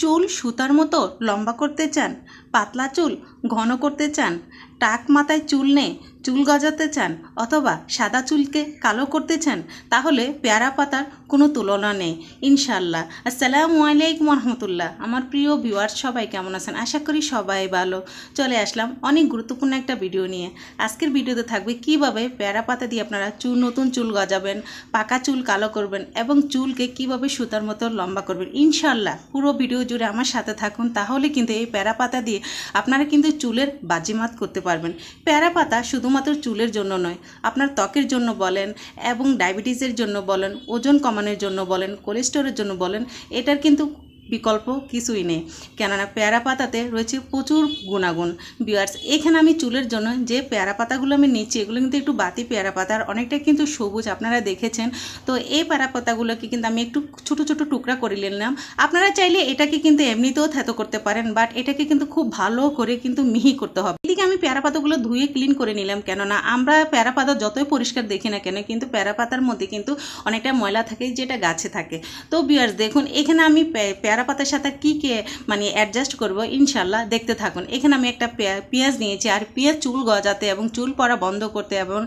চুল সুতার মতো লম্বা করতে চান, পাতলা চুল ঘন করতে চান, টাক মাথায় চুল নেই, চুল গজাতে চান অথবা সাদা চুলকে কালো করতে চান, তাহলে পেয়ারা পাতার কোনো তুলনা নেই। ইনশাল্লাহ আসসালামু আলাইকুম রহমতুল্লাহ আমার প্রিয় ভিউয়ার্স, সবাই কেমন আছেন? আশা করি সবাই ভালো। চলে আসলাম অনেক গুরুত্বপূর্ণ একটা ভিডিও নিয়ে। আজকের ভিডিওতে থাকবে কীভাবে পেয়ারা পাতা দিয়ে আপনারা চুল, নতুন চুল গজাবেন, পাকা চুল কালো করবেন এবং চুলকে কীভাবে সুতার মতো লম্বা করবেন। ইনশাল্লাহ পুরো ভিডিও জুড়ে আমার সাথে থাকুন, তাহলে কিন্তু এই প্যারা পাতা দিয়ে আপনারা কিন্তু চুলের বাজিমাত করতে পারবেন। প্যারা পাতা শুধুমাত্র চুলের জন্য নয়, আপনার ত্বকের জন্য বলেন এবং ডায়াবেটিসের জন্য বলেন, ওজন কমানোর জন্য বলেন কোলেস্টোরের জন্য বলেন, এটার কিন্তু বিকল্প কিছুই নেই। কেননা পেয়ারা পাতাতে রয়েছে প্রচুর গুণাগুণ। বিয়ার্স এখানে আমি চুলের জন্য যে পেয়ারা পাতাগুলো আমি নিচ্ছি, এগুলো কিন্তু একটু বাতি পেয়ারা পাতা আর অনেকটা কিন্তু সবুজ আপনারা দেখেছেন। তো এই পেয়ারা পাতাগুলোকে কিন্তু আমি একটু ছোট ছোট টুকরা করে নিলাম। আপনারা চাইলে এটাকে কিন্তু এমনিতেও থেতো করতে পারেন বাট এটাকে কিন্তু খুব ভালো করে কিন্তু মিহি করতে হবে। এদিকে আমি পেয়ারা পাতাগুলো ধুয়ে ক্লিন করে নিলাম, কেননা আমরা পেয়ারা পাতা যতই পরিষ্কার দেখি না কেন, কিন্তু পেয়ারা পাতার মধ্যে কিন্তু অনেকটা ময়লা থাকে যেটা গাছে থাকে। তো বিয়ার্স দেখুন, এখানে আমি পে- পেয়ারা পাতার সাথে কী কে মানে অ্যাডজাস্ট করব, ইনশাল্লাহ দেখতে থাকুন। এখানে আমি একটা পেঁয়া- পেঁয়াজ নিয়েছি, আর পেঁয়াজ চুল গজাতে এবং চুল পড়া বন্ধ করতে এবং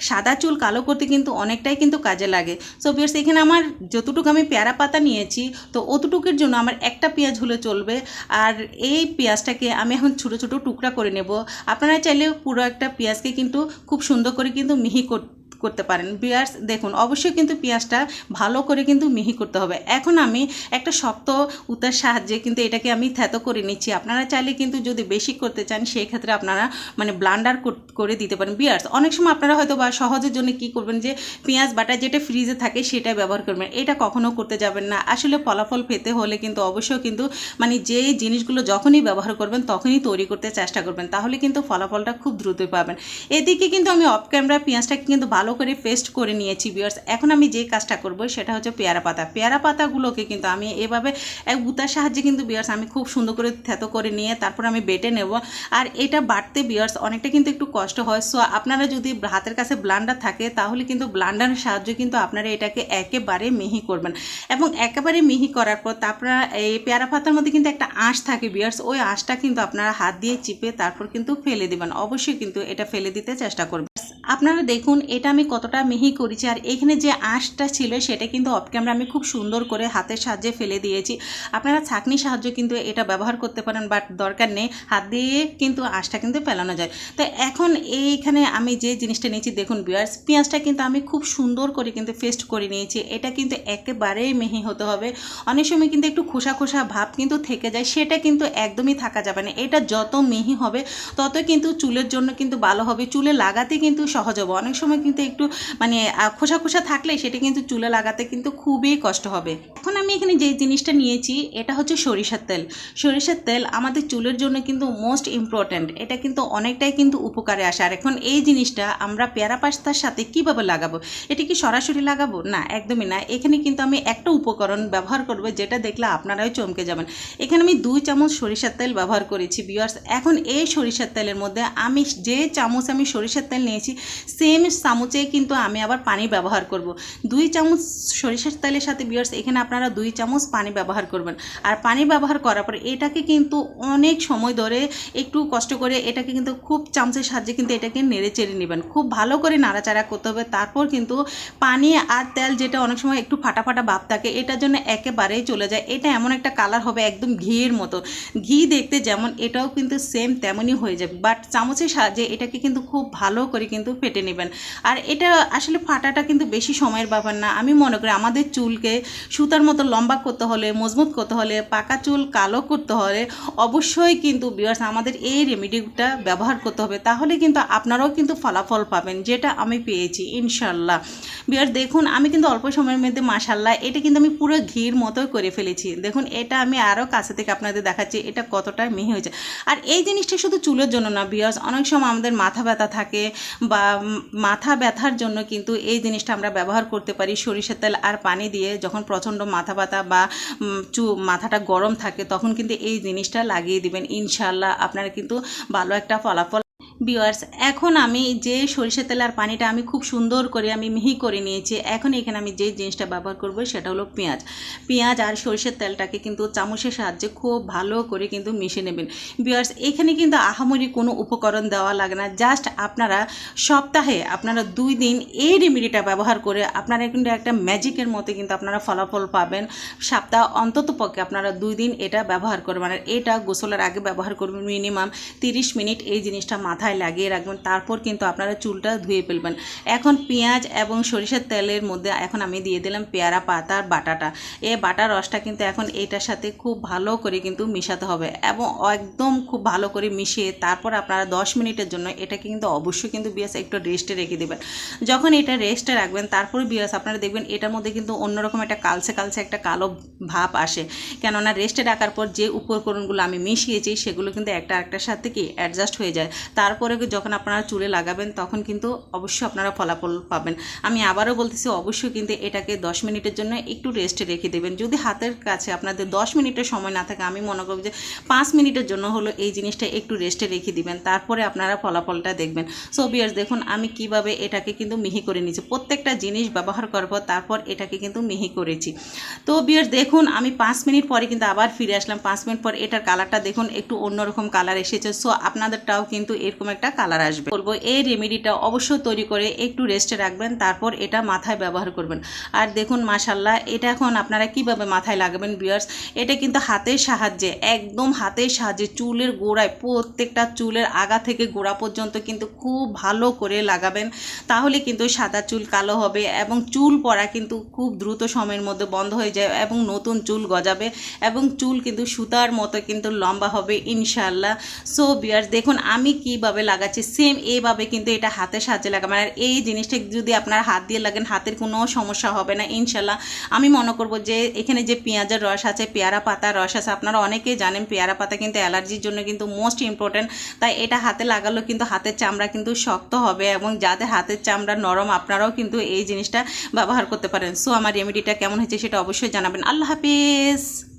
সাদা চুল কালো করতে কিন্তু অনেকটাই কিন্তু কাজে লাগে। সো বিয়ার্স এখানে আমার যতটুকু আমি পেয়ারা পাতা নিয়েছি, তো অতটুকুর জন্য আমার একটা পেঁয়াজ হলে চলবে। আর এই পেঁয়াজটাকে আমি এখন ছোটো ছোটো টুকরা করে নেব। আপনারা চাইলে পুরো একটা পেঁয়াজকে কিন্তু খুব সুন্দর করে কিন্তু মিহি কর- করতে পারেন। বিয়ার্স, দেখুন, অবশ্যই কিন্তু পেঁয়াজটা ভালো করে কিন্তু মিহি করতে হবে। এখন আমি একটা শক্ত উতার সাহায্যে কিন্তু এটাকে আমি থ্যাতো করে নিচ্ছি। আপনারা চাইলে কিন্তু যদি বেশি করতে চান, সেই ক্ষেত্রে আপনারা মানে ব্লান্ডার করে দিতে পারেন। বিয়ার্স, অনেক সময় আপনারা হয়তো বা সহজের জন্য কি করবেন যে, পেঁয়াজ বাটা যেটা ফ্রিজে থাকে সেটা ব্যবহার করবেন। এটা কখনো করতে যাবেন না। আসলে ফলাফল পেতে হলে কিন্তু অবশ্যই কিন্তু মানে যে জিনিসগুলো যখনই ব্যবহার করবেন, তখনই তৈরি করতে চেষ্টা করবেন। তাহলে কিন্তু ফলাফলটা খুব দ্রুতই পাবেন। এদিকে কিন্তু আমি অফ ক্যামেরা পেঁয়াজটাকে কিন্তু ভালো করে পেস্ট করে নিয়েছি বিয়ার্স এখন আমি যে কাজটা করব, সেটা হচ্ছে পেয়ারা পাতা। পেয়ারা পাতাগুলোকে কিন্তু আমি এভাবে এক বুতার সাহায্যে কিন্তু বিয়ার্স আমি খুব সুন্দর করে থেতো করে নিয়ে তারপর আমি বেটে নেব। আর এটা বাটতে বিয়ার্স অনেকটা কিন্তু একটু কষ্ট হয়। সো আপনারা যদি হাতের কাছে ব্লান্ডার থাকে, তাহলে কিন্তু ব্লান্ডারের সাহায্যে কিন্তু আপনারা এটাকে একেবারে মিহি করবেন। এবং একেবারে মিহি করার পর তারপর এই পেয়ারা পাতার মধ্যে কিন্তু একটা আঁশ থাকে বিয়ার্স ওই আঁশটা কিন্তু আপনারা হাত দিয়ে চিপে তারপর কিন্তু ফেলে দেবেন। অবশ্যই কিন্তু এটা ফেলে দিতে চেষ্টা করবেন। আপনারা দেখুন, এটা আমি কতটা মিহি করেছি। আর এখানে যে আঁশটা ছিল, সেটা কিন্তু অফ ক্যামেরা আমি খুব সুন্দর করে হাতের সাহায্যে ফেলে দিয়েছি। আপনারা ছাঁকনির সাহায্যে কিন্তু এটা ব্যবহার করতে পারেন বাট দরকার নেই, হাত দিয়ে কিন্তু আঁশটা কিন্তু ফেলানো যায়। তো এখন এইখানে আমি যে জিনিসটা নিয়েছি, দেখুন বিয়ার্স পেঁয়াজটা কিন্তু আমি খুব সুন্দর করে কিন্তু পেস্ট করে নিয়েছি। এটা কিন্তু একেবারেই মিহি হতে হবে। অনেক সময় কিন্তু একটু খোসা খোসা ভাব কিন্তু থেকে যায়, সেটা কিন্তু একদমই থাকা যাবে না। এটা যত মিহি হবে তত কিন্তু চুলের জন্য কিন্তু ভালো হবে। চুলে লাগাতে কিন্তু সহজ হবে। অনেক সময় কিন্তু একটু মানে খোসা খোসা থাকলে সেটা কিন্তু চুলে লাগাতে কিন্তু খুবই কষ্ট হবে। এখন আমি এখানে যে জিনিসটা নিয়েছি, এটা হচ্ছে সরিষার তেল। সরিষার তেল আমাদের চুলের জন্য কিন্তু মোস্ট ইম্পর্ট্যান্ট এটা কিন্তু অনেকটাই কিন্তু উপকারে আসে। আর এখন এই জিনিসটা আমরা পেয়ারা পাস্তার সাথে কীভাবে লাগাবো? এটা কি সরাসরি লাগাবো? না, একদমই না। এখানে কিন্তু আমি একটা উপকরণ ব্যবহার করব, যেটা দেখলে আপনারাই চমকে যাবেন। এখানে আমি দুই চামচ সরিষার তেল ব্যবহার করেছি বিয়ার্স এখন এই সরিষার তেলের মধ্যে আমি যে চামচ আমি সরিষার তেল নিয়েছি সেম চামচে কিন্তু আমি আবার পানি ব্যবহার করব। দুই চামচ সরিষার তেলের সাথে বিয়ার্স এখানে আপনারা দুই চামচ পানি ব্যবহার করবেন। আর পানি ব্যবহার করার পরে এটাকে কিন্তু অনেক সময় ধরে একটু কষ্ট করে এটাকে কিন্তু খুব চামচের সাহায্যে কিন্তু এটাকে নেড়ে চেড়ে নেবেন। খুব ভালো করে নাড়াচাড়া করতে হবে, তারপর কিন্তু পানি আর তেল যেটা অনেক সময় একটু ফাটা ফাটা ভাব থাকে, এটার জন্য একেবারেই চলে যায়। এটা এমন একটা কালার হবে একদম ঘিয়ের মতো। ঘি দেখতে যেমন এটাও কিন্তু সেম তেমনই হয়ে যাবে। বাট চামচের সাহায্যে এটাকে কিন্তু খুব ভালো করে কিন্তু ফেটে নেবেন। আর এটা আসলে ফাটাটা কিন্তু বেশি সময়ের ব্যাপার না। আমি মনে করি আমাদের চুলকে সুতার মতো লম্বা করতে হলে, মজবুত করতে হলে, পাকা চুল কালো করতে হলে অবশ্যই কিন্তু বিয়ার্স আমাদের এই রেমেডিটা ব্যবহার করতে হবে। তাহলে কিন্তু আপনারাও কিন্তু ফলাফল পাবেন, যেটা আমি পেয়েছি ইনশাল্লাহ বিয়ার্স দেখুন, আমি কিন্তু অল্প সময়ের মধ্যে মাসাল্লাহ এটা কিন্তু আমি পুরো ঘির মতোই করে ফেলেছি। দেখুন, এটা আমি আরও কাছে থেকে আপনাদের দেখাচ্ছি, এটা কতটা মিহি হয়েছে। আর এই জিনিসটা শুধু চুলের জন্য না বিয়ার্স অনেক সময় আমাদের মাথা ব্যথা থাকে বা মাথা ব্যথার জন্য কিন্তু এই জিনিসটা আমরা ব্যবহার করতে পারি। সরিষার তেল আর পানি দিয়ে যখন প্রচণ্ড মাথা ব্যথা বা চু, মাথাটা গরম থাকে তখন কিন্তু এই জিনিসটা লাগিয়ে দিবেন। ইনশাল্লাহ আপনারা কিন্তু ভালো একটা ফলাফল বিওয়ার্স এখন আমি যে সরিষা তেল আর পানিটা আমি খুব সুন্দর করে আমি মিহি করে নিয়েছি, এখন এখানে আমি যে জিনিসটা ব্যবহার করব সেটা হলো পেঁয়াজ। পেঁয়াজ আর সরিষার তেলটাকে কিন্তু চামচের সাহায্যে খুব ভালো করে কিন্তু মিশে নেবেন। বিওয়ার্স এখানে কিন্তু আহামরি কোনো উপকরণ দেওয়া লাগে না জাস্ট আপনারা সপ্তাহে আপনারা দুই দিন এই রেমেডিটা ব্যবহার করে আপনারা কিন্তু একটা ম্যাজিকের মতো কিন্তু আপনারা ফলাফল পাবেন। সপ্তাহ অন্তত পক্ষে আপনারা দুই দিন এটা ব্যবহার করবেন, আর এটা গোসলের আগে ব্যবহার করবেন মিনিমাম তিরিশ মিনিট এই জিনিসটা মাথায় লাগিয়ে রাখবেন, তারপর কিন্তু আপনারা চুলটা ধুয়ে ফেলবেন। এখন পেঁয়াজ এবং সরিষার তেলের মধ্যে এখন আমি দিয়ে দিলাম পেয়ারা পাতার বাটাটা। এই বাটার রসটা কিন্তু এখন এটার সাথে খুব ভালো করে কিন্তু মিশাতে হবে এবং একদম খুব ভালো করে মিশিয়ে তারপর আপনারা দশ মিনিটের জন্য এটাকে কিন্তু অবশ্যই কিন্তু বিয়াস একটু রেস্টে রেখে দেবেন। যখন এটা রেস্টে রাখবেন, তারপরে বিয়াস আপনারা দেখবেন এটার মধ্যে কিন্তু অন্যরকম একটা কালসে কালসে একটা কালো ভাব আসে। কেননা রেস্টে রাখার পর যে উপকরণগুলো আমি মিশিয়েছি, সেগুলো কিন্তু একটা একটার সাথে কি অ্যাডজাস্ট হয়ে যায়। তারপরে যখন আপনারা চুলে লাগাবেন, তখন কিন্তু অবশ্যই আপনারা ফলাফল পাবেন। আমি আবারও বলতেছি, অবশ্যই কিন্তু এটাকে দশ মিনিটের জন্য একটু রেস্টে রেখে দেবেন। যদি হাতের কাছে আপনাদের দশ মিনিটের সময় না থাকে, আমি মনে করব যে পাঁচ মিনিটের জন্য হলো এই জিনিসটা একটু রেস্টে রেখে দিবেন। তারপরে আপনারা ফলাফলটা দেখবেন। সো বিয়ার্স দেখুন, আমি কীভাবে এটাকে কিন্তু মিহি করে নিয়েছি। প্রত্যেকটা জিনিস ব্যবহার পর, তারপর এটাকে কিন্তু মিহি করেছি। তো বিয়ার্স দেখুন, আমি পাঁচ মিনিট পরে কিন্তু আবার ফিরে আসলাম। পাঁচ মিনিট পর এটার কালারটা দেখুন, একটু অন্যরকম কালার এসেছে। সো আপনাদেরটাও কিন্তু এরকম একটা কালার আসবে। বলব, এই রেমেডিটা অবশ্যই তৈরি করে একটু রেস্টে রাখবেন, তারপর এটা মাথায় ব্যবহার করবেন। আর দেখুন মাশাল্লাহ এটা এখন আপনারা কীভাবে মাথায় লাগাবেন বিয়ার্স এটা কিন্তু হাতের সাহায্যে, একদম হাতের সাহায্যে, চুলের গোড়ায়, প্রত্যেকটা চুলের আগা থেকে গোড়া পর্যন্ত কিন্তু খুব ভালো করে লাগাবেন। তাহলে কিন্তু সাদা চুল কালো হবে এবং চুল পড়া কিন্তু খুব দ্রুত সময়ের মধ্যে বন্ধ হয়ে যায় এবং নতুন চুল গজাবে এবং চুল কিন্তু সুতার মতো কিন্তু লম্বা হবে ইনশাল্লাহ সো বিয়ার্স দেখুন, আমি কীভাবে লাগাচ্ছি সেম এইভাবে কিন্তু এটা হাতের সাহায্যে লাগাবেন আর এই জিনিসটা যদি আপনার হাত দিয়ে লাগেন, হাতের কোনো সমস্যা হবে না, ইনশাল্লাহ। আমি মনে করব যে, এখানে যে পেঁয়াজের রস আছে, পেয়ারা পাতার রস আছে, আপনারা অনেকেই জানেন, পেয়ারা পাতা কিন্তু অ্যালার্জির জন্য কিন্তু মোস্ট ইম্পর্ট্যান্ট তাই এটা হাতে লাগালেও কিন্তু হাতের চামড়া কিন্তু শক্ত হবে এবং যাদের হাতের চামড়া নরম, আপনারাও কিন্তু এই জিনিসটা ব্যবহার করতে পারেন। সো আমার রেমেডিটা কেমন হয়েছে সেটা অবশ্যই জানাবেন। আল্লাহ হাফিজ!